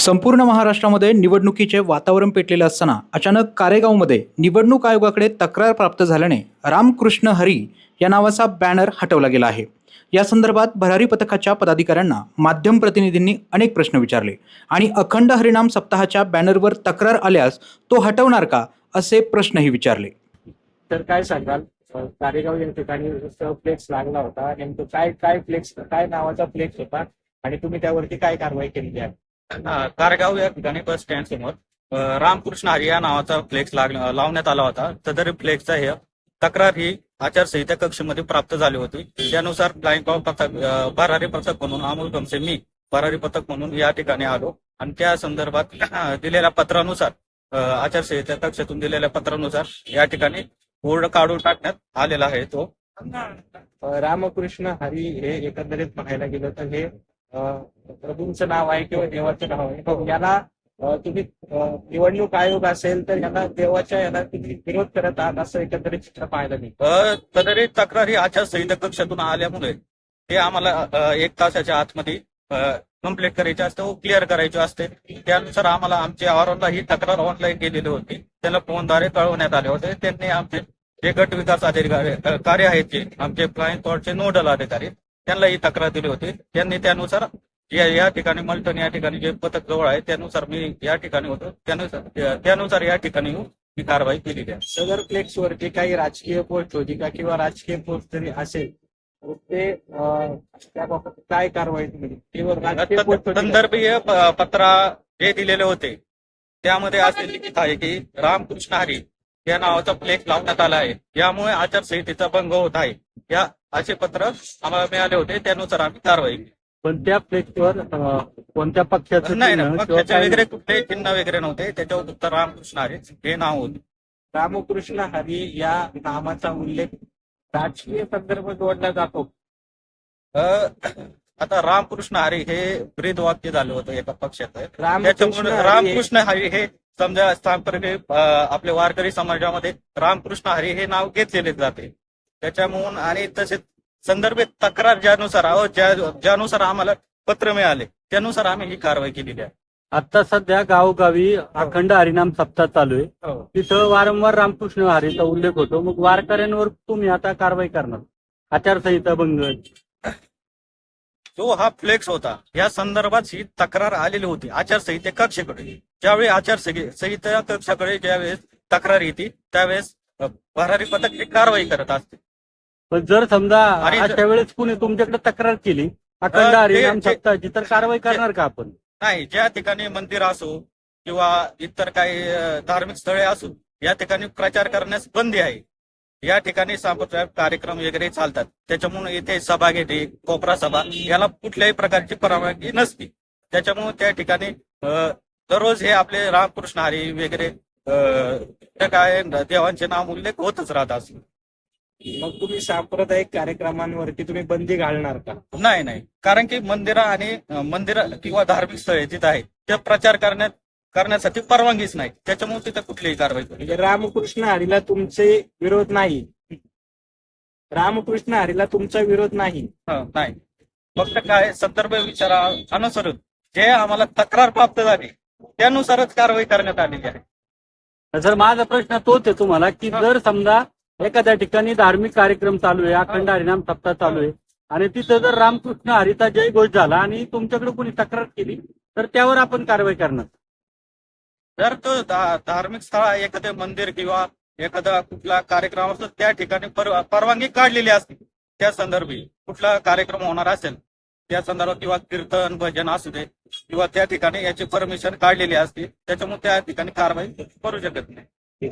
संपूर्ण महाराष्ट्रामध्ये निवडणुकीचे वातावरण पेटलेले असताना अचानक कारेगावमध्ये निवडणूक आयोगाकडे तक्रार प्राप्त झाल्याने रामकृष्ण हरी या नावाचा बॅनर हटवला गेला आहे. या संदर्भात भरारी पथकाच्या पदाधिकाऱ्यांना माध्यम प्रतिनिधींनी अनेक प्रश्न विचारले आणि अखंड हरिनाम सप्ताहाच्या बॅनरवर तक्रार आल्यास तो हटवणार का असे प्रश्नही विचारले. तर काय सांगाल? कारेगाव या ठिकाणी फ्लेक्स लागला होता. नेमकं काय काय फ्लेक्स काय नावाचा फ्लेक्स होता? आणि तुम्ही त्यावरती काय कारवाई केली आहे? कारगाव या ठिकाणी बस स्टँड समोर रामकृष्ण हरी या नावाचा फ्लेक्स लावण्यात आला होता. तदरी फ्लेक्सचा हे तक्रार ही आचारसंहिता कक्षेमध्ये प्राप्त झाली होती. त्यानुसार फ्लाईंग पथक भरारी पथक म्हणून अमोल गमसे मी भरारी पथक म्हणून या ठिकाणी आलो. आणि त्या संदर्भात दिलेल्या पत्रानुसार आचारसंहिता कक्षातून दिलेल्या पत्रानुसार या ठिकाणी बोर्ड काढून टाकण्यात आलेला आहे तो. रामकृष्ण हरी हे एकंदरीत पाहायला गेलं तर हे प्रभूंचं नाव आहे किंवा देवाचं नाव आहे. याला तुम्ही निवडणूक आयोग असेल तर याला देवाच्या याला तुम्ही विरोध करत आहात असं एकंदरीत चित्र पाहायला मिळतं. अ, तक्रारी तक्रार ही आचारसंहिता कक्षातून आल्यामुळे ते आम्हाला एक तासाच्या आतमध्ये कंप्लीट करायचे असते व क्लिअर करायचे असते. त्यानुसार आम्हाला आमच्या अहवालला ही तक्रार ऑनलाईन केलेली होती. त्यांना फोनद्वारे कळवण्यात आले होते. त्यांनी आमचे जे गट विकास अधिकारी कार्य आहेत जे आमचे फ्लाईंग कॉडचे नोडल अधिकारी त्यांना ही तक्रार दिली होती. त्यांनी त्यानुसार या या ठिकाणी मल्टन या ठिकाणी जे पथक जवळ आहे त्यानुसार मी या ठिकाणी होतो. त्यानुसार त्यानुसार या ठिकाणी येऊन मी कारवाई केलेली आहे. सदर फ्लेक्स वरती काही राजकीय पोस्ट होती का? किंवा राजकीय पोस्ट जरी असेल ते त्याबाबत काय कारवाई? संदर्भीय पत्रा जे दिलेले होते त्यामध्ये असे लिखित आहे की रामकृष्ण हरी या नावाचा फ्लेक्स लावण्यात आला आहे. यामुळे आचारसंहितेचा भंग होत आहे. या असे पत्र आम्हाला मिळाले होते त्यानुसार आम्ही कारवाई केली. पण त्या फ्लेक्सवर कोणत्या पक्षाचं नाही चिन्ह किंवा पक्षाचे काय- वगैरे कुठलेही चिन्ह वगैरे नव्हते त्याच्यावर फक्त रामकृष्ण हरी हे नाव होते. रामकृष्ण हरी या नामाचा उल्लेख राजकीय संदर्भ जोडला जातो. अ, आता रामकृष्ण हरी हे ब्रीद वाक्य झालं होतं एका पक्षात रामकृष्ण त्याच्यामुळे हरी रामकृष्ण हरी हे समजा आपल्या वारकरी समाजामध्ये रामकृष्ण हरी हे नाव घेतलेले जाते. त्याच्यामुळून आणि तसेच संदर्भित तक्रार ज्यानुसार अहो, ज्या ज्यानुसार आम्हाला पत्र मिळाले त्यानुसार आम्ही ही कारवाई केलेली आहे. आता सध्या गावोगावी अखंड हरिनाम सप्ताह चालू आहे. हो. तिथं वारंवार रामकृष्ण हरीचा उल्लेख होतो. मग वारकऱ्यांवर तुम्ही आता कारवाई करणार. आचारसंहिता भंग. जो हा फ्लेक्स होता या संदर्भात ही तक्रार आलेली होती. आचारसंहिते कक्षेकडे. ज्यावेळी आचारसंहिता कक्षाकडे ज्यावेळेस तक्रार येते त्यावेळेस भरारी पथक ही कारवाई करत असते. पण जर समजा आणि जर- अशा वेळेस कुणी तुमच्याकडे तक्रार केली अखंड अ, ते- हरिनाम ते- सप्ताहाची तर कारवाई करणार का आपण? नाही ज्या ठिकाणी मंदिर असो किंवा इतर काही अ, धार्मिक स्थळे असो या ठिकाणी प्रचार करण्यास बंदी आहे. या ठिकाणी सांप्रदायिक कार्यक्रम वगैरे चालतात. त्याच्यामुळे इथे सभा घेते कोपरा सभा याला कुठल्याही प्रकारची परवानगी नसते. त्याच्यामुळे त्या ठिकाणी अ, दररोज हे आपले रामकृष्ण हरी वगैरे अ, काय देवांचे नाम उल्लेख होतच राहत असं मग तुम्ही सांप्रदायिक कार्यक्रमांवरती तुम्ही बंदी घालणार का? नाही नाही. कारण की मंदिरं आणि मंदिर किंवा धार्मिक स्थळे जिथं आहेत ते प्रचार करण्यात करण्यासाठी परवानगीच नाही त्याच्यामुळे तिथे कुठलीही कारवाई करू म्हणजे रामकृष्ण हरीला तुमचे विरोध नाही. रामकृष्ण हरीला तुमचा विरोध नाही. हं, नाही. फक्त काय संदर्भ विचारा अनुसरून. जे आम्हाला तक्रार प्राप्त झाली त्यानुसारच कारवाई करण्यात आलेली आहे. सर माझा प्रश्न तोच आहे तुम्हाला की जर समजा एखाद्या ठिकाणी धार्मिक कार्यक्रम चालू आहे अखंड हरिनाम सप्ताह चालू आहे. आणि तिथं जर रामकृष्ण हरिता जय घोष झाला आणि तुमच्याकडे कोणी तक्रार केली तर त्यावर आपण कारवाई करणार. जर तो धार्मिक स्थळ एखादं मंदिर किंवा एखादा कुठला कार्यक्रम असतो त्या ठिकाणी परवानगी काढलेली असते. त्या संदर्भी कुठला कार्यक्रम होणार असेल त्या संदर्भात किंवा कीर्तन भजन असू दे किंवा त्या ठिकाणी याची परमिशन काढलेली असते त्याच्यामुळे त्या ठिकाणी कारवाई करू शकत नाही.